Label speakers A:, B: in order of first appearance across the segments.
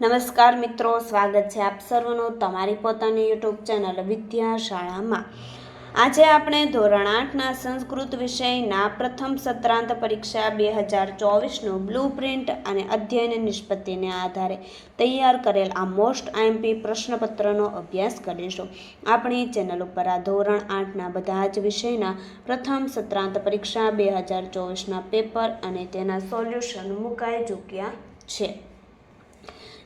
A: નમસ્કાર મિત્રો, સ્વાગત છે આપ સર્વનું તમારી પોતાની યુટ્યુબ ચેનલ વિદ્યાશાળામાં. આજે આપણે ધોરણ આઠના સંસ્કૃત વિષયના પ્રથમ સત્રાંત પરીક્ષા બે હજાર ચોવીસનું બ્લુ પ્રિન્ટ અને અધ્યયન નિષ્પત્તિને આધારે તૈયાર કરેલ આ મોસ્ટ આઈએમપી પ્રશ્નપત્રનો અભ્યાસ કરીશું. આપણી ચેનલ ઉપર આ ધોરણ આઠના બધા જ વિષયના પ્રથમ સત્રાંત પરીક્ષા બે હજાર ચોવીસના પેપર અને તેના સોલ્યુશન મુકાઈ ચૂક્યા છે.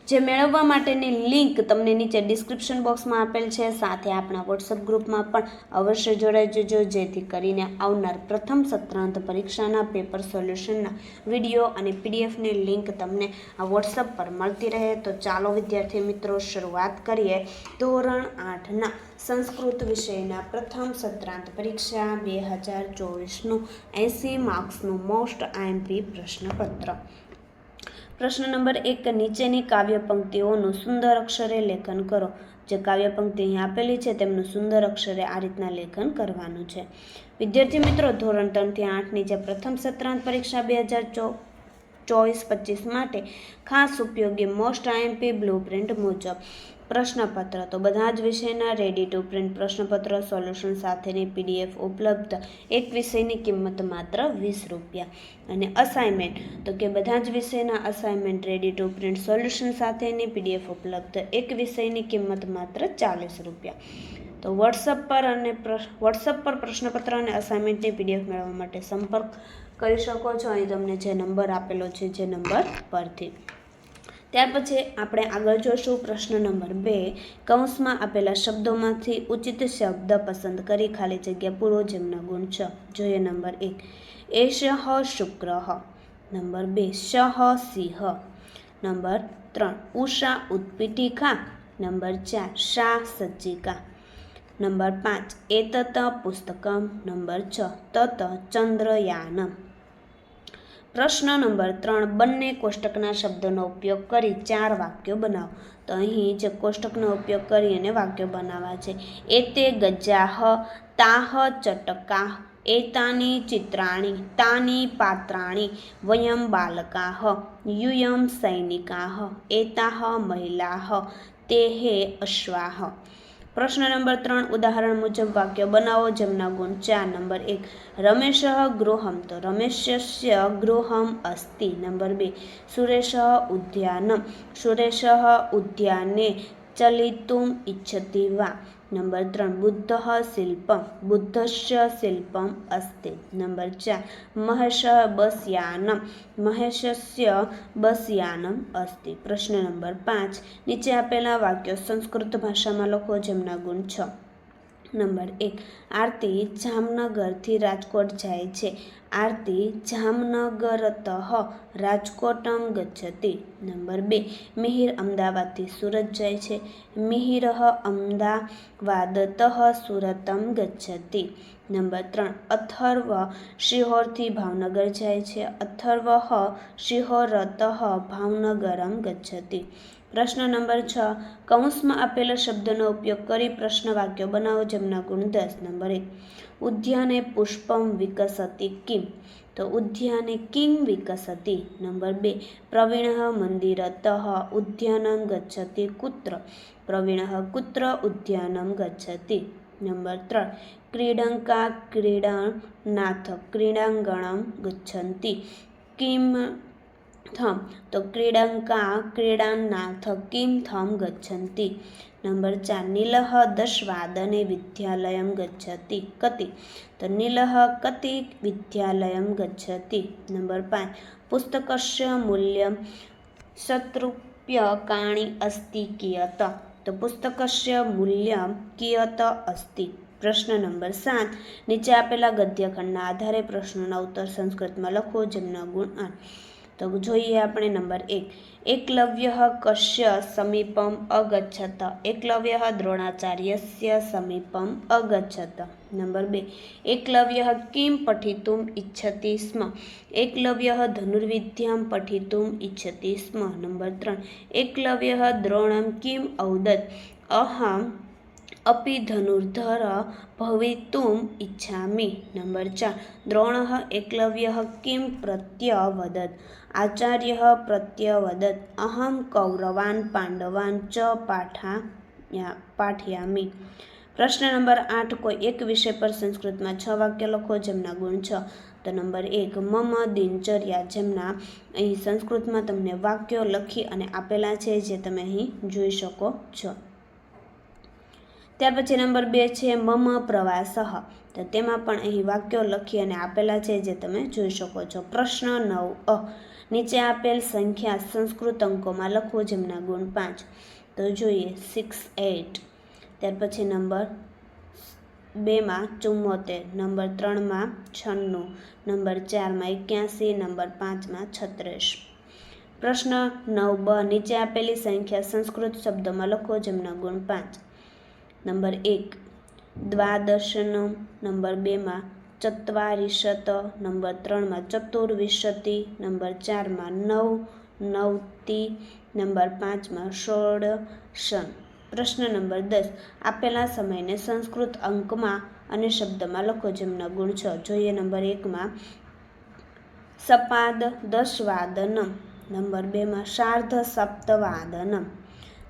A: જે મેળવવા માટેની લિંક તમને નીચે ડિસ્ક્રિપ્શન બોક્સમાં આપેલ છે. સાથે આપણા વોટ્સઅપ ગ્રુપમાં પણ અવશ્ય જોડાઈ જજો, જેથી કરીને આવનાર પ્રથમ સત્રાંત પરીક્ષાના પેપર સોલ્યુશનના વીડિયો અને પીડીએફની લિંક તમને આ વોટ્સઅપ પર મળતી રહે. તો ચાલો વિદ્યાર્થી મિત્રો, શરૂઆત કરીએ. ધોરણ આઠના સંસ્કૃત વિષયના પ્રથમ સત્રાંત પરીક્ષા બે હજાર ચોવીસનું એંસી માર્ક્સનું મોસ્ટ આઈએમપી પ્રશ્નપત્ર. પ્રશ્ન નંબર એક, નીચેની કાવ્ય પંક્તિઓનું સુંદર અક્ષરે લેખન કરો. જે કાવ્ય પંક્તિ અહીં આપેલી છે, તેમનું સુંદર અક્ષરે આ રીતના લેખન કરવાનું છે. વિદ્યાર્થી મિત્રો, ધોરણ ત્રણથી આઠની જે પ્રથમ સત્રાંત પરીક્ષા બે હજાર ચો, ચોવીસ પચીસ માટે ખાસ ઉપયોગી મોસ્ટ આઈએમપી બ્લુ પ્રિન્ટ મુજબ પ્રશ્નપત્ર. તો બધા જ વિષયના રેડી ટુ પ્રિન્ટ પ્રશ્નપત્ર સોલ્યુશન સાથેની પીડીએફ ઉપલબ્ધ. એક વિષયની કિંમત માત્ર વીસ રૂપિયા. અને અસાઇનમેન્ટ તો કે બધા જ વિષયના assignment ready to print solution સાથેની પીડીએફ ઉપલબ્ધ. એક વિષયની કિંમત માત્ર ચાલીસ રૂપિયા. તો વોટ્સઅપ પર અને વોટ્સઅપ પર પ્રશ્નપત્ર અને અસાઇનમેન્ટની પીડીએફ મેળવવા માટે સંપર્ક કરી શકો છો. અહીં તમને જે નંબર આપેલો છે, જે નંબર પરથી. ત્યાર પછી આપણે આગળ જોશું પ્રશ્ન નંબર બે. કૌંસમાં આપેલા શબ્દોમાંથી ઉચિત શબ્દ પસંદ કરી ખાલી જગ્યા પૂરો જેમના ગુણ છ. જોઈએ નંબર એક. એશ શુક્ર નંબર બે. શહ સિંહ નંબર ત્રણ. ઉષા ઉત્પીઠિકા. નંબર ચાર. શા સજ્જિકા નંબર પાંચ. એતત પુસ્તકમ. નંબર છ. તત ચંદ્રયાનમ. પ્રશ્ન નંબર ત્રણ, બંને કોષ્ટકના શબ્દોનો ઉપયોગ કરી ચાર વાક્યો બનાવો. તો અહીં જે કોષ્ટકનો ઉપયોગ કરી અને વાક્યો બનાવવા છે. એ તે ગજાહ, તાહ ચટકા એતાની ચિત્રાણી, તાની પાત્રાણી, વયમ બાલકાહ, યુયમ સૈનિકાહ, એતાહ મહિલાહ તે હે અશ્વાહ. પ્રશ્ન નંબર ત્રણ, ઉદાહરણ મુજબ વાક્ય બનાવો જેમના ગુણ ચાર. નંબર એક, રમેશ ગૃહમ. તો રમેશસ્ય ગૃહમ અસ્તિ. નંબર બે, સુરેશ ઉદ્યાનમ. સુરેશ ઉદ્યાને ચલિતુમ ઇચ્છતિ વા. નંબર ત્રણ, બુદ્ધ શિલ્પમ બુદ્ધશ શિલ્પમ અસ્તિ. નંબર ચાર મહેશ બસયાનમ, મહેશસ્ય બસયાનમ અસ્તિ. પ્રશ્ન નંબર પાંચ, નીચે આપેલા વાક્યો સંસ્કૃત ભાષામાં લખો, જેમના ગુણ છ. નંબર એક. આરતી જામનગરથી રાજકોટ જાય છે. આરતી જામનગરત રાજકોટમ ગચ્છતિ નંબર બે. મિહિર અમદાવાદથી સુરત જાય છે. મિહિર અમદાવાદત સુરતમ ગચ્છતિ નંબર ત્રણ. અથર્વ શિહોરથી ભાવનગર જાય છે. અથર્વ શિહોરત ભાવનગરમ ગચ્છતિ પ્રશ્ન નંબર છ. કૌંસમાં આપેલા શબ્દનો ઉપયોગ કરી પ્રશ્ન વાક્યો બનાવો જેમના ગુણ દસ. નંબર એક. ઉદ્યાને પુષ્પમ વિકસતી કિમ. તો ઉદ્યાને કિમ વિકસતી. નંબર બે. પ્રવીણ મંદિરત ઉદ્યાનમ ગચ્છતી કુત્ર. પ્રવીણ કુત્ર ઉદ્યાનમ ગચ્છતી. નંબર ત્રણ. ક્રીડંકા ક્રીડાનાથ ક્રીડાંગણમ ગચ્છન્તિ કિમ થમ તો ક્રીડંકા ક્રીડાનાથ કિમ થમ ગચ્છન્તિ નંબર ચાર નીલહ દશવાદને વિદ્યાલયમ ગચ્છતિ કતિ તો નીલહ કતિ વિદ્યાલયમ ગચ્છતિ નંબર પાંચ પુસ્તકસ્ય મૂલ્યમ શતરૂપ્યકાણી અસ્તિ કિયત તો પુસ્તકસ્ય મૂલ્યમ કિયત અસ્તિ પ્રશ્ન નંબર સાત નીચે આપેલા ગદ્યખંડના આધારે પ્રશ્નોના ઉત્તર સંસ્કૃતમાં લખો જેમના ગુણ આઠ તો જોઈએ આપણે નંબર એક. એકલવ્ય કશ્ય સમીપમ અગચ્છત. એકલવ્ય દ્રોણાચાર્યસ્ય સમીપમ અગચ્છત. નંબર બે. એકલવ્ય કિમ પઠિતુમ ઈચ્છતિ સ્મ. એકલવ્ય ધનુર્વિદ્યામ પઠિતુમ ઈચ્છતિ સ્મ. નંબર ત્રણ. એકલવ્ય દ્રોણમ કિમ અવદત અહમ અપि ધનુર્ધર ભવિતુમ ઈચ્છામિ નંબર ચાર દ્રોણ એકલવ્ય કિમ પ્રત્યવદત આચાર્ય પ્રત્યવદત અહમ કૌરવાન પાંડવાન ચ પાઠા પાઠ્યામી પ્રશ્ન નંબર આઠ કોઈ એક વિષય પર સંસ્કૃતમાં છ વાક્ય લખો જેમના ગુણ છ તો નંબર એક મમ દિનચર્યા જેમના અહીં સંસ્કૃતમાં તમને વાક્યો લખી અને આપેલા છે, જે તમે અહીં જોઈ શકો છો। ત્યાર પછી નંબર બે છે, મમ પ્રવાસહ તો તેમાં પણ અહીં વાક્યો લખી અને આપેલા છે, જે તમે જોઈ શકો છો. પ્રશ્ન નવ, અ. નીચે આપેલ સંખ્યા સંસ્કૃત અંકોમાં લખો જેમના ગુણ પાંચ. તો જોઈએ સિક્સ એટ ત્યાર પછી નંબર બેમાં ચુમ્મોતેર. નંબર ત્રણમાં છન્નું. નંબર ચારમાં એક્યાસી. નંબર પાંચમાં છત્રીસ. પ્રશ્ન નવ, બ. નીચે આપેલી સંખ્યા સંસ્કૃત શબ્દોમાં લખો જેમના ગુણ પાંચ. નંબર એક. દ્વાદશન નંબર બેમાં ચત્વારિશત નંબર ત્રણમાં ચતુર્વિશતિ નંબર ચારમાં નવ, નવતી નંબર પાંચમાં ષોડશન. પ્રશ્ન નંબર દસ. આપેલા સમયને સંસ્કૃત અંકમાં અને શબ્દમાં લખો જેમના ગુણ છ. જોઈએ નંબર એકમાં. સપાદ દશવાદનમ નંબર બેમાં શાર્ધ સપ્તવાદનમ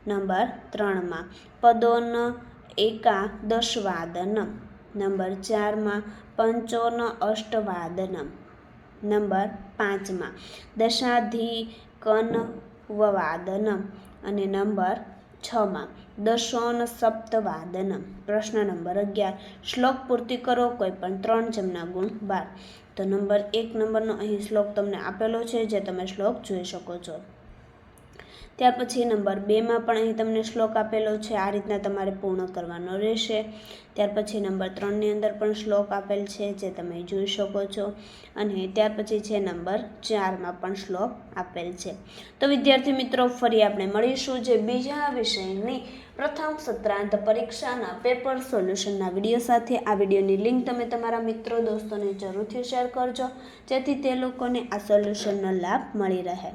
A: નંબર ત્રણમાં પદોન એકાદશવાદનમ નંબર ચારમાં પંચોન અષ્ટવાદનમ નંબર પાંચમાં દશાધિકનવવાદનમ અને નંબર છમાં દશોન સપ્તવાદનમ પ્રશ્ન નંબર અગિયાર. શ્લોક પૂર્તિ કરો કોઈ પણ ત્રણ જમના ગુણ બાર. તો નંબર એક નંબરનો અહીં શ્લોક તમને આપેલો છે, જે તમે શ્લોક જોઈ શકો છો. ત્યાર પછી નંબર બેમાં પણ અહીં તમને શ્લોક આપેલો છે, આ રીતના તમારે પૂર્ણ કરવાનો રહેશે. ત્યાર પછી નંબર ત્રણની અંદર પણ શ્લોક આપેલ છે, જે તમે જોઈ શકો છો. અને ત્યાર પછી છે નંબર ચારમાં પણ શ્લોક આપેલ છે. તો વિદ્યાર્થી મિત્રો, ફરી આપણે મળીશું જે બીજા વિષયની પ્રથમ સત્રાંત પરીક્ષાના પેપર સોલ્યુશનના વીડિયો સાથે. આ વિડીયોની લિંક તમે તમારા મિત્રો, દોસ્તોને જરૂરથી શેર કરજો, જેથી તે લોકોને આ સોલ્યુશનનો લાભ મળી રહે.